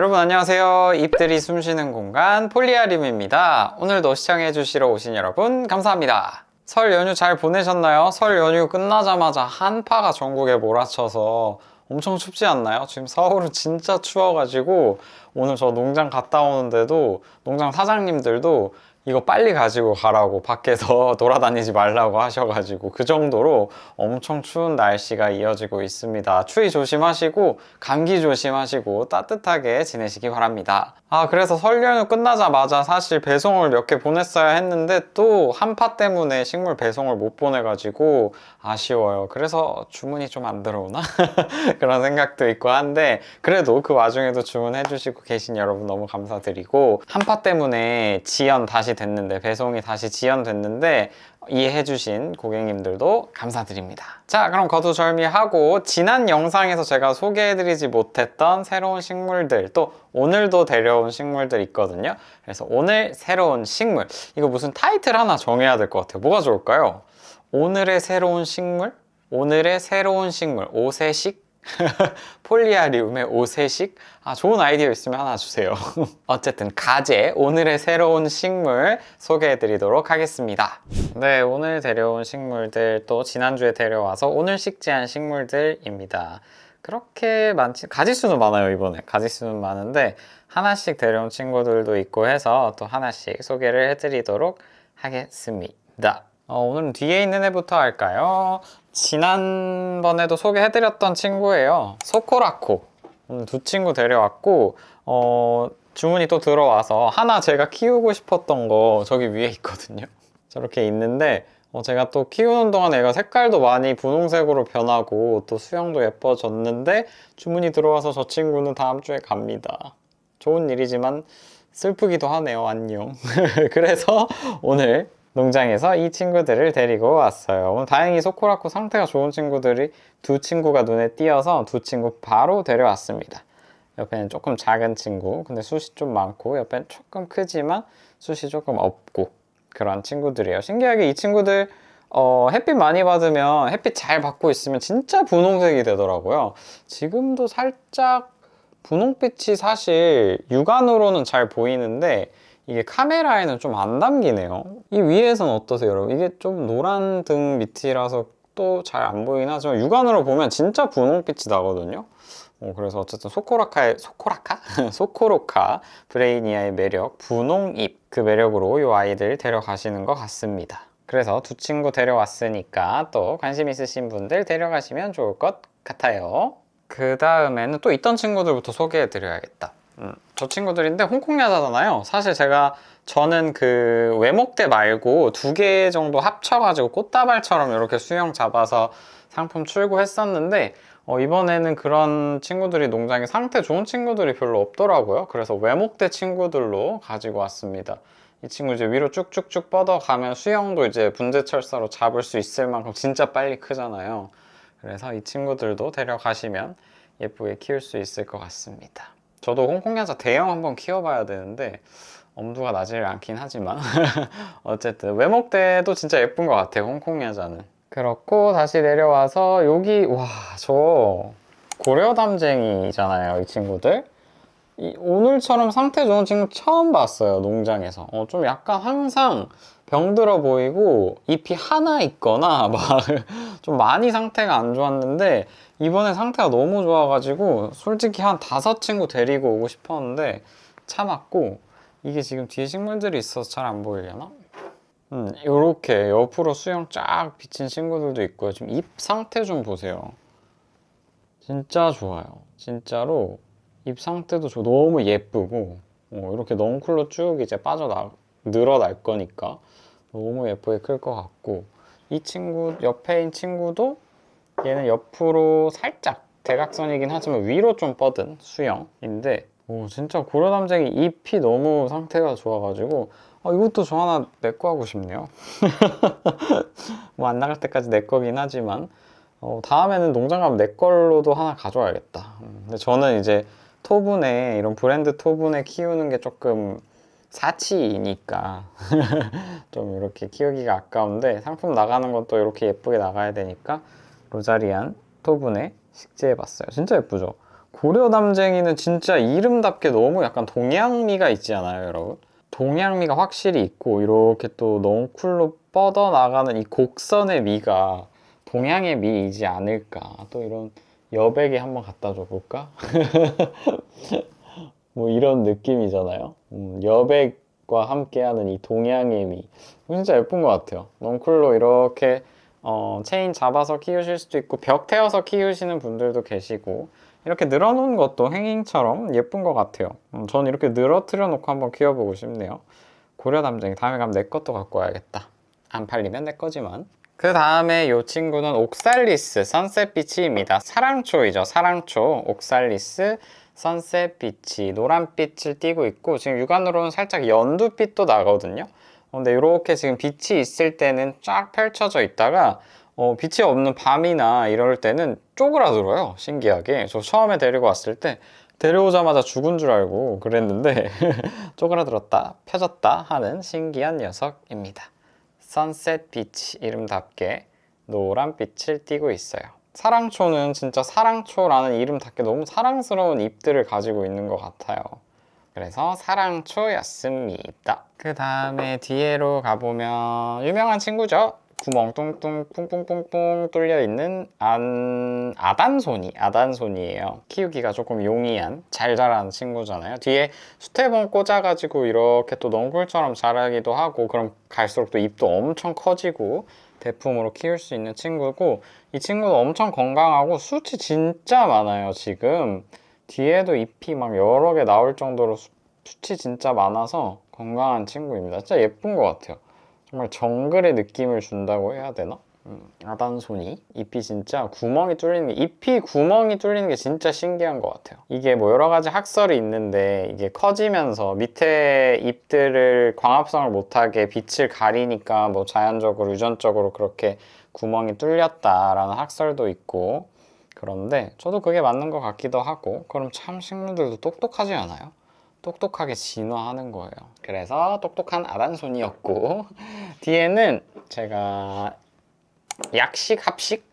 여러분 안녕하세요. 잎들이 숨쉬는 공간 폴리아림입니다. 오늘도 시청해 주시러 오신 여러분 감사합니다. 설 연휴 잘 보내셨나요? 설 연휴 끝나자마자 한파가 전국에 몰아쳐서 엄청 춥지 않나요? 지금 서울은 진짜 추워가지고 오늘 저 농장 갔다 오는데도 농장 사장님들도 이거 빨리 가지고 가라고 밖에서 돌아다니지 말라고 하셔가지고 그 정도로 엄청 추운 날씨가 이어지고 있습니다. 추위 조심하시고 감기 조심하시고 따뜻하게 지내시기 바랍니다. 아 그래서 설 연휴 끝나자마자 사실 배송을 몇 개 보냈어야 했는데 또 한파 때문에 식물 배송을 못 보내가지고 아쉬워요. 그래서 주문이 좀 안 들어오나 그런 생각도 있고 한데 그래도 그 와중에도 주문해주시고 계신 여러분 너무 감사드리고 한파 때문에 지연 다시 됐는데 배송이 다시 지연됐는데 이해해주신 고객님들도 감사드립니다. 자, 그럼 거두절미하고 지난 영상에서 제가 소개해드리지 못했던 새로운 식물들 또 오늘도 데려온 식물들 있거든요. 그래서 오늘 새로운 식물 이거 무슨 타이틀 하나 정해야 될 것 같아요. 뭐가 좋을까요? 오늘의 새로운 식물? 오늘의 새로운 식물 오세식? 폴리아리움의 오세식? 아, 좋은 아이디어 있으면 하나 주세요. 어쨌든 가재, 오늘의 새로운 식물 소개해 드리도록 하겠습니다. 네, 오늘 데려온 식물들 또 지난주에 데려와서 오늘 식재한 식물들입니다. 그렇게 많지, 가지수는 많아요, 이번에. 가지수는 많은데 하나씩 데려온 친구들도 있고 해서 또 하나씩 소개를 해드리도록 하겠습니다. 어, 오늘은 뒤에 있는 애부터 할까요? 지난번에도 소개해드렸던 친구예요. 소코라코. 오늘 두 친구 데려왔고, 어, 주문이 또 들어와서 하나 제가 키우고 싶었던 거 저기 위에 있거든요. 저렇게 있는데, 어, 제가 또 키우는 동안 애가 색깔도 많이 분홍색으로 변하고 또 수영도 예뻐졌는데 주문이 들어와서 저 친구는 다음 주에 갑니다. 좋은 일이지만 슬프기도 하네요. 안녕. 그래서 오늘 농장에서 이 친구들을 데리고 왔어요. 오늘 다행히 소코라코 상태가 좋은 친구들이 두 친구가 눈에 띄어서 두 친구 바로 데려왔습니다. 옆에는 조금 작은 친구, 근데 숱이 좀 많고 옆에는 조금 크지만 숱이 조금 없고 그런 친구들이에요. 신기하게 이 친구들 어, 햇빛 많이 받으면 햇빛 잘 받고 있으면 진짜 분홍색이 되더라고요. 지금도 살짝 분홍빛이 사실 육안으로는 잘 보이는데 이게 카메라에는 좀 안 담기네요. 이 위에서는 어떠세요, 여러분? 이게 좀 노란 등 밑이라서 또 잘 안 보이긴 하지만 육안으로 보면 진짜 분홍빛이 나거든요. 어, 그래서 어쨌든 소코라카의 소코라카? 소코로카 브레이니아의 매력 분홍잎 그 매력으로 이 아이들 데려가시는 것 같습니다. 그래서 두 친구 데려왔으니까 또 관심 있으신 분들 데려가시면 좋을 것 같아요. 그 다음에는 또 있던 친구들부터 소개해 드려야겠다. 음, 저 친구들인데 홍콩 야자잖아요. 사실 제가 저는 그 외목대 말고 두 개 정도 합쳐가지고 꽃다발처럼 이렇게 수영 잡아서 상품 출고했었는데 어, 이번에는 그런 친구들이 농장에 상태 좋은 친구들이 별로 없더라고요. 그래서 외목대 친구들로 가지고 왔습니다. 이 친구 이제 위로 쭉쭉쭉 뻗어가면 수영도 이제 분재철사로 잡을 수 있을 만큼 진짜 빨리 크잖아요. 그래서 이 친구들도 데려가시면 예쁘게 키울 수 있을 것 같습니다. 저도 홍콩야자 대형 한번 키워봐야 되는데 엄두가 나질 않긴 하지만 어쨌든 외목대도 진짜 예쁜 것 같아요 홍콩야자는. 그렇고 다시 내려와서 여기 와 저 고려담쟁이잖아요 이 친구들. 이, 오늘처럼 상태 좋은 친구 처음 봤어요 농장에서. 어, 좀 약간 항상 병들어 보이고 잎이 하나 있거나 막 좀 많이 상태가 안 좋았는데 이번에 상태가 너무 좋아가지고 솔직히 한 다섯 친구 데리고 오고 싶었는데 참았고 이게 지금 뒤에 식물들이 있어서 잘 안 보이려나? 음, 요렇게 옆으로 수영 쫙 비친 친구들도 있고요. 지금 잎 상태 좀 보세요. 진짜 좋아요. 진짜로 잎 상태도 좋- 너무 예쁘고 어, 이렇게 넝쿨로 쭉 이제 빠져나 늘어날 거니까 너무 예쁘게 클 것 같고 이 친구 옆에인 친구도 얘는 옆으로 살짝 대각선이긴 하지만 위로 좀 뻗은 수영인데 오 진짜 고려담쟁이 잎이 너무 상태가 좋아가지고 아, 이것도 저 하나 내 거 하고 싶네요. 뭐 안 나갈 때까지 내 거긴 하지만 어, 다음에는 농장 가면 내 걸로도 하나 가져와야겠다. 음, 근데 저는 이제 토분에 이런 브랜드 토분에 키우는 게 조금 사치이니까 좀 이렇게 키우기가 아까운데 상품 나가는 것도 이렇게 예쁘게 나가야 되니까 로자리안 토분에 식재해봤어요. 진짜 예쁘죠? 고려담쟁이는 진짜 이름답게 너무 약간 동양미가 있지 않아요, 여러분? 동양미가 확실히 있고 이렇게 또 넝쿨로 뻗어나가는 이 곡선의 미가 동양의 미이지 않을까. 또 이런 여백에 한번 갖다 줘볼까? 뭐 이런 느낌이잖아요. 음, 여백과 함께하는 이 동양의 미. 진짜 예쁜 것 같아요. 넝쿨로 이렇게 어, 체인 잡아서 키우실 수도 있고 벽 태워서 키우시는 분들도 계시고 이렇게 늘어놓은 것도 행잉처럼 예쁜 것 같아요. 음, 전 이렇게 늘어뜨려 놓고 한번 키워보고 싶네요. 고려담쟁이 다음에 가면 내 것도 갖고 와야겠다. 안 팔리면 내 거지만. 그 다음에 이 친구는 옥살리스 선셋비치입니다. 사랑초이죠. 사랑초 옥살리스 선셋비치 노란빛을 띠고 있고 지금 육안으로는 살짝 연두빛도 나거든요. 근데 이렇게 지금 빛이 있을 때는 쫙 펼쳐져 있다가 어, 빛이 없는 밤이나 이럴 때는 쪼그라들어요. 신기하게. 저 처음에 데리고 왔을 때 데려오자마자 죽은 줄 알고 그랬는데 쪼그라들었다 펴졌다 하는 신기한 녀석입니다. 선셋 빛 이름답게 노란 빛을 띠고 있어요. 사랑초는 진짜 사랑초라는 이름답게 너무 사랑스러운 잎들을 가지고 있는 것 같아요. 그래서 사랑초였습니다. 그 다음에 뒤에로 가보면 유명한 친구죠. 구멍 뚱뚱 뿡뿡뿡뿡 뚫려 있는 안 아단소니 아단소니예요. 키우기가 조금 용이한 잘 자라는 친구잖아요. 뒤에 수태봉 꽂아가지고 이렇게 또 넝굴처럼 자라기도 하고 그럼 갈수록 또 잎도 엄청 커지고 대품으로 키울 수 있는 친구고 이 친구도 엄청 건강하고 수치 진짜 많아요 지금 뒤에도 잎이 막 여러 개 나올 정도로 수, 수치 진짜 많아서 건강한 친구입니다. 진짜 예쁜 것 같아요. 정말 정글의 느낌을 준다고 해야 되나? 음, 아단손이 잎이 진짜 구멍이 뚫리는 게 잎이 구멍이 뚫리는 게 진짜 신기한 것 같아요. 이게 뭐 여러 가지 학설이 있는데 이게 커지면서 밑에 잎들을 광합성을 못하게 빛을 가리니까 뭐 자연적으로 유전적으로 그렇게 구멍이 뚫렸다라는 학설도 있고 그런데 저도 그게 맞는 것 같기도 하고 그럼 참 식물들도 똑똑하지 않아요? 똑똑하게 진화하는 거예요. 그래서 똑똑한 아단손이었고 뒤에는 제가 약식 합식을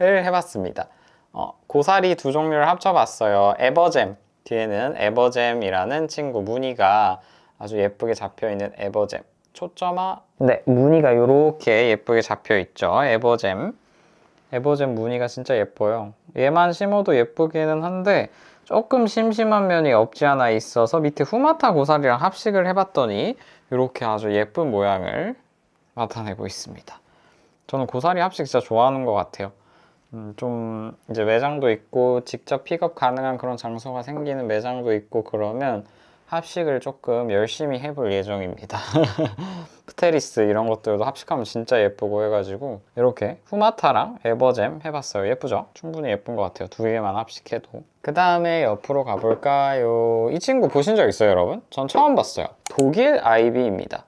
해봤습니다. 어, 고사리 두 종류를 합쳐봤어요. 에버잼 뒤에는 에버잼이라는 친구 무늬가 아주 예쁘게 잡혀 있는 에버잼 초점화 네 무늬가 이렇게 예쁘게 잡혀 있죠. 에버잼 에버잼 무늬가 진짜 예뻐요. 얘만 심어도 예쁘기는 한데 조금 심심한 면이 없지 않아 있어서 밑에 후마타 고사리랑 합식을 해봤더니 이렇게 아주 예쁜 모양을 나타내고 있습니다. 저는 고사리 합식 진짜 좋아하는 것 같아요. 음, 좀 이제 매장도 있고 직접 픽업 가능한 그런 장소가 생기는 매장도 있고 그러면 합식을 조금 열심히 해볼 예정입니다. 프테리스 이런 것들도 합식하면 진짜 예쁘고 해가지고 이렇게 후마타랑 에버잼 해봤어요. 예쁘죠? 충분히 예쁜 것 같아요. 두 개만 합식해도. 그 다음에 옆으로 가볼까요? 이 친구 보신 적 있어요, 여러분? 전 처음 봤어요. 독일 아이비입니다.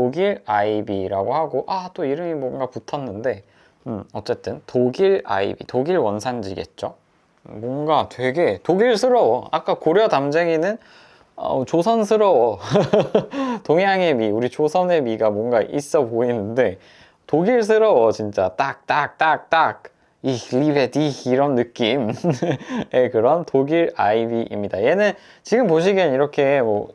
독일 아이비라고 하고 아 또 이름이 뭔가 붙었는데 음, 어쨌든 독일 아이비, 독일 원산지겠죠? 뭔가 되게 독일스러워. 아까 고려 담쟁이는 어, 조선스러워. 동양의 미, 우리 조선의 미가 뭔가 있어 보이는데 독일스러워 진짜 딱 딱 딱딱 이 리베디 이런 느낌의 그런 독일 아이비입니다. 얘는 지금 보시기엔 이렇게 뭐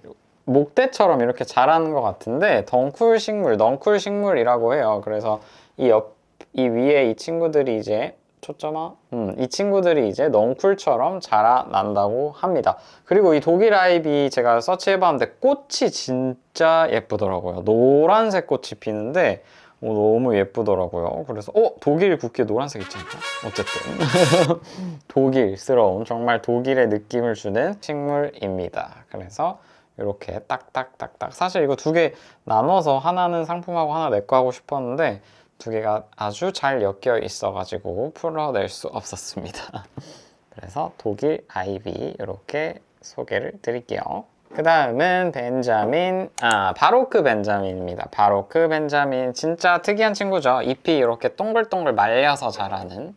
목대처럼 이렇게 자라는 것 같은데 덩쿨 식물, 넝쿨 식물이라고 해요. 그래서 이 옆, 이 위에 이 친구들이 이제 초점화? 음, 이 친구들이 이제 넝쿨처럼 자라난다고 합니다. 그리고 이 독일 아이비 제가 서치해봤는데 꽃이 진짜 예쁘더라고요. 노란색 꽃이 피는데 어, 너무 예쁘더라고요. 그래서 어 독일 국기 노란색 있지 않나? 어쨌든 독일스러운 정말 독일의 느낌을 주는 식물입니다. 그래서 이렇게 딱딱딱딱 사실 이거 두 개 나눠서 하나는 상품하고 하나 내 거 하고 싶었는데 두 개가 아주 잘 엮여 있어 가지고 풀어낼 수 없었습니다. 그래서 독일 아이비 이렇게 소개를 드릴게요. 그 다음은 벤자민, 아, 바로크 벤자민입니다. 바로크 벤자민. 진짜 특이한 친구죠. 잎이 이렇게 동글동글 말려서 자라는,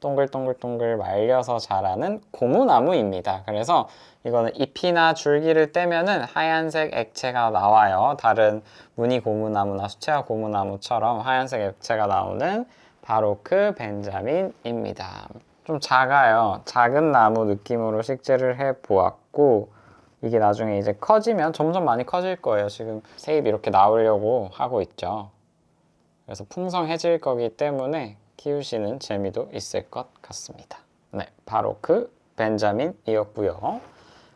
동글동글동글 말려서 자라는 고무나무입니다. 그래서 이거는 잎이나 줄기를 떼면은 하얀색 액체가 나와요. 다른 무늬 고무나무나 수채화 고무나무처럼 하얀색 액체가 나오는 바로크 벤자민입니다. 좀 작아요. 작은 나무 느낌으로 식재를 해 보았고 이게 나중에 이제 커지면 점점 많이 커질 거예요. 지금 세입 이렇게 나오려고 하고 있죠. 그래서 풍성해질 거기 때문에 키우시는 재미도 있을 것 같습니다. 네, 바로 그 벤자민이었고요.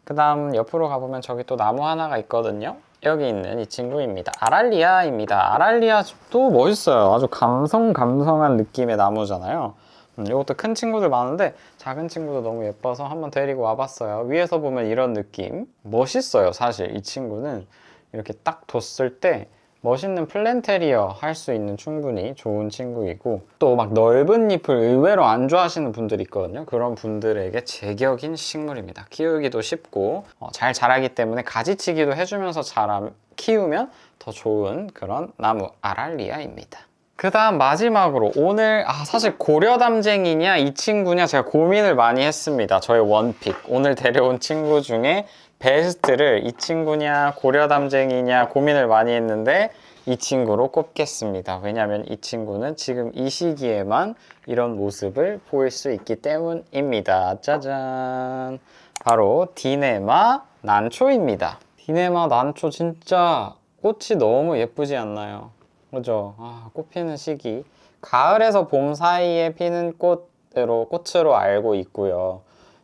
그 다음 옆으로 가보면 저기 또 나무 하나가 있거든요. 여기 있는 이 친구입니다. 아랄리아입니다. 아랄리아도 멋있어요. 아주 감성 감성한 느낌의 나무잖아요. 음, 이것도 큰 친구들 많은데 작은 친구도 너무 예뻐서 한번 데리고 와봤어요. 위에서 보면 이런 느낌 멋있어요. 사실 이 친구는 이렇게 딱 뒀을 때 멋있는 플랜테리어 할 수 있는 충분히 좋은 친구이고 또 막 넓은 잎을 의외로 안 좋아하시는 분들이 있거든요. 그런 분들에게 제격인 식물입니다. 키우기도 쉽고 어, 잘 자라기 때문에 가지치기도 해주면서 자라 키우면 더 좋은 그런 나무 아랄리아입니다. 그 다음 마지막으로 오늘 아 사실 고려담쟁이냐 이 친구냐 제가 고민을 많이 했습니다 저의 원픽 오늘 데려온 친구 중에 베스트를 이 친구냐 고려담쟁이냐 고민을 많이 했는데 이 친구로 꼽겠습니다 왜냐하면 이 친구는 지금 이 시기에만 이런 모습을 보일 수 있기 때문입니다 짜잔 바로 디네마 난초입니다 디네마 난초 진짜 꽃이 너무 예쁘지 않나요? 그죠. 아, 꽃 피는 시기. 가을에서 봄 사이에 피는 꽃으로, 꽃으로 알고 있고요.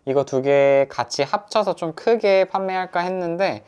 이거 두 개 같이 합쳐서 좀 크게 판매할까 했는데,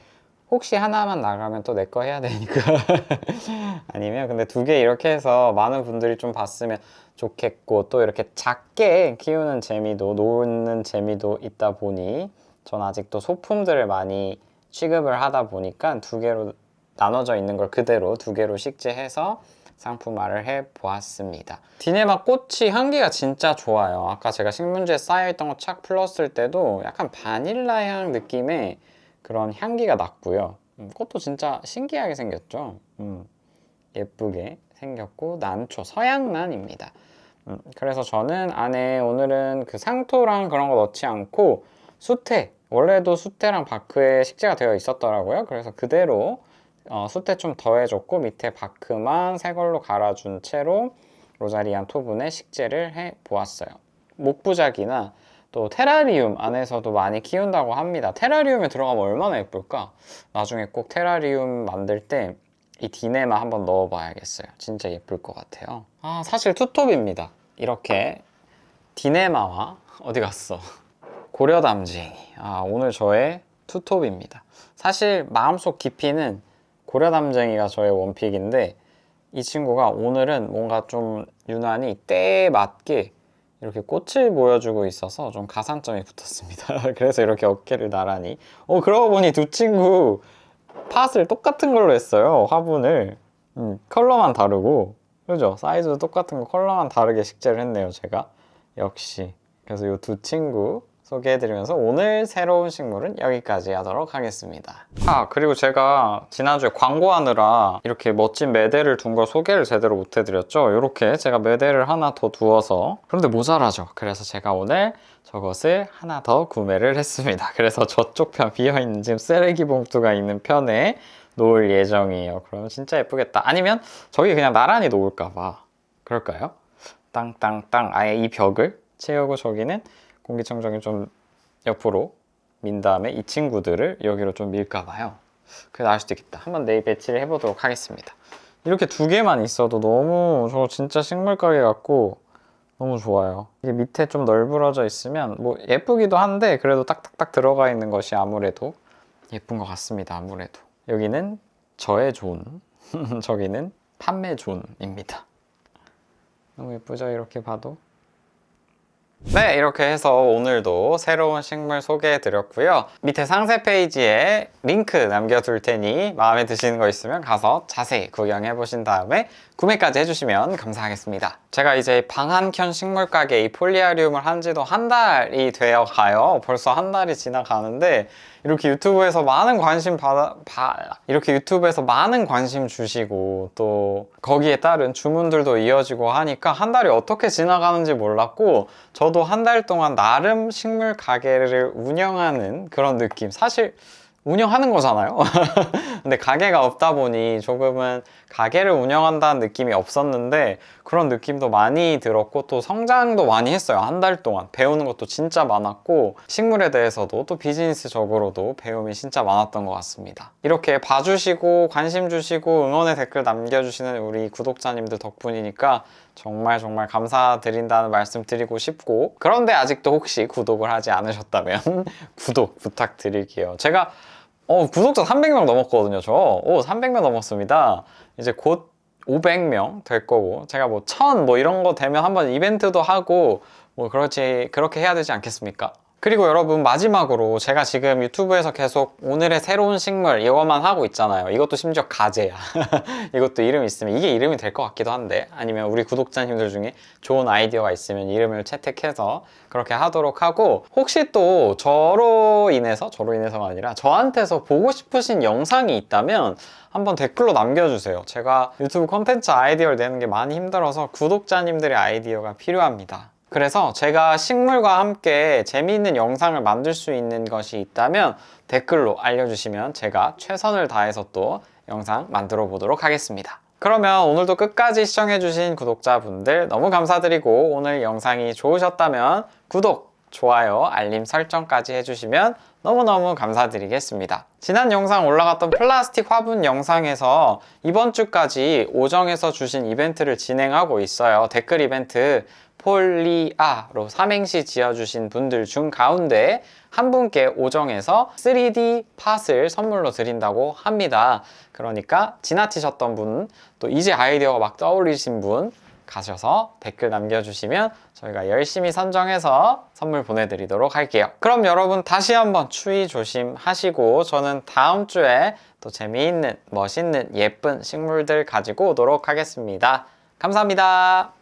혹시 하나만 나가면 또 내 거 해야 되니까. 아니면 근데 두 개 이렇게 해서 많은 분들이 좀 봤으면 좋겠고, 또 이렇게 작게 키우는 재미도, 놓는 재미도 있다 보니, 전 아직도 소품들을 많이 취급을 하다 보니까 두 개로 나눠져 있는 걸 그대로 두 개로 식재해서 상품화를 해 보았습니다. 디네마 꽃이 향기가 진짜 좋아요. 아까 제가 식문지에 쌓여있던 거 착 풀었을 때도 약간 바닐라 향 느낌의 그런 향기가 났고요. 음, 꽃도 진짜 신기하게 생겼죠. 음, 예쁘게 생겼고 난초 서양난입니다. 음, 그래서 저는 안에 오늘은 그 상토랑 그런 거 넣지 않고 수태 원래도 수태랑 바크에 식재가 되어 있었더라고요. 그래서 그대로 어, 숯에 좀 더해줬고 밑에 바크만 새 걸로 갈아준 채로 로자리안 토분에 식재를 해 보았어요. 목부작이나 또 테라리움 안에서도 많이 키운다고 합니다. 테라리움에 들어가면 얼마나 예쁠까? 나중에 꼭 테라리움 만들 때 이 디네마 한번 넣어봐야겠어요. 진짜 예쁠 것 같아요. 아 사실 투톱입니다. 이렇게 디네마와 어디 갔어? 고려담쟁이. 아 오늘 저의 투톱입니다. 사실 마음속 깊이는 고려담쟁이가 저의 원픽인데 이 친구가 오늘은 뭔가 좀 유난히 때에 맞게 이렇게 꽃을 보여주고 있어서 좀 가산점이 붙었습니다. 그래서 이렇게 어깨를 나란히. 어 그러고 보니 두 친구 팟을 똑같은 걸로 했어요. 화분을. 음, 컬러만 다르고 그죠? 사이즈도 똑같은 거 컬러만 다르게 식재를 했네요. 제가 역시. 그래서 이 두 친구 소개해드리면서 오늘 새로운 식물은 여기까지 하도록 하겠습니다. 아 그리고 제가 지난주에 광고하느라 이렇게 멋진 매대를 둔 걸 소개를 제대로 못해드렸죠. 이렇게 제가 매대를 하나 더 두어서 그런데 모자라죠. 그래서 제가 오늘 저것을 하나 더 구매를 했습니다. 그래서 저쪽 편 비어있는 지금 쓰레기 봉투가 있는 편에 놓을 예정이에요. 그러면 진짜 예쁘겠다. 아니면 저기 그냥 나란히 놓을까 봐 그럴까요? 땅땅땅 아예 이 벽을 채우고 저기는 공기청정기 좀 옆으로 민 다음에 이 친구들을 여기로 좀 밀까 봐요. 그게 나을 수도 있겠다. 한번 내일 배치를 해보도록 하겠습니다. 이렇게 두 개만 있어도 너무 저 진짜 식물 가게 같고 너무 좋아요. 이게 밑에 좀 널브러져 있으면 뭐 예쁘기도 한데 그래도 딱딱딱 들어가 있는 것이 아무래도 예쁜 것 같습니다. 아무래도 여기는 저의 존, 저기는 판매 존입니다. 너무 예쁘죠? 이렇게 봐도. 네, 이렇게 해서 오늘도 새로운 식물 소개해 드렸고요. 밑에 상세 페이지에 링크 남겨둘 테니 마음에 드시는 거 있으면 가서 자세히 구경해 보신 다음에 구매까지 해주시면 감사하겠습니다. 제가 이제 방한켠 식물 가게 이 폴리아리움을 한 지도 한 달이 되어 가요. 벌써 한 달이 지나가는데 이렇게 유튜브에서 많은 관심 받아, 바, 이렇게 유튜브에서 많은 관심 주시고 또 거기에 따른 주문들도 이어지고 하니까 한 달이 어떻게 지나가는지 몰랐고 저도 한 달 동안 나름 식물 가게를 운영하는 그런 느낌. 사실 운영하는 거잖아요. 근데 가게가 없다 보니 조금은 가게를 운영한다는 느낌이 없었는데 그런 느낌도 많이 들었고 또 성장도 많이 했어요. 한 달 동안 배우는 것도 진짜 많았고 식물에 대해서도 또 비즈니스적으로도 배움이 진짜 많았던 것 같습니다. 이렇게 봐주시고 관심 주시고 응원의 댓글 남겨주시는 우리 구독자님들 덕분이니까 정말 정말 감사드린다는 말씀 드리고 싶고 그런데 아직도 혹시 구독을 하지 않으셨다면 구독 부탁드릴게요. 제가 어, 구독자 300명 넘었거든요, 저. 오, 300명 넘었습니다. 이제 곧 500명 될 거고, 제가 뭐 1000, 뭐 이런 거 되면 한번 이벤트도 하고, 뭐 그렇지, 그렇게 해야 되지 않겠습니까? 그리고 여러분, 마지막으로 제가 지금 유튜브에서 계속 오늘의 새로운 식물 이거만 하고 있잖아요. 이것도 심지어 가재야. 이것도 이름 있으면 이게 이름이 될 것 같기도 한데, 아니면 우리 구독자님들 중에 좋은 아이디어가 있으면 이름을 채택해서 그렇게 하도록 하고, 혹시 또 저로 인해서, 저로 인해서가 아니라 저한테서 보고 싶으신 영상이 있다면 한번 댓글로 남겨주세요. 제가 유튜브 콘텐츠 아이디어를 내는 게 많이 힘들어서 구독자님들의 아이디어가 필요합니다. 그래서 제가 식물과 함께 재미있는 영상을 만들 수 있는 것이 있다면 댓글로 알려주시면 제가 최선을 다해서 또 영상 만들어 보도록 하겠습니다. 그러면 오늘도 끝까지 시청해주신 구독자분들 너무 감사드리고 오늘 영상이 좋으셨다면 구독, 좋아요, 알림 설정까지 해주시면 너무너무 감사드리겠습니다. 지난 영상 올라갔던 플라스틱 화분 영상에서 이번 주까지 오정에서 주신 이벤트를 진행하고 있어요. 댓글 이벤트 폴리아로 삼행시 지어주신 분들 중 가운데 한 분께 오정에서 3D 팟을 선물로 드린다고 합니다. 그러니까 지나치셨던 분, 또 이제 아이디어가 막 떠올리신 분 가셔서 댓글 남겨주시면 저희가 열심히 선정해서 선물 보내드리도록 할게요. 그럼 여러분 다시 한번 추위 조심하시고 저는 다음 주에 또 재미있는, 멋있는, 예쁜 식물들 가지고 오도록 하겠습니다. 감사합니다.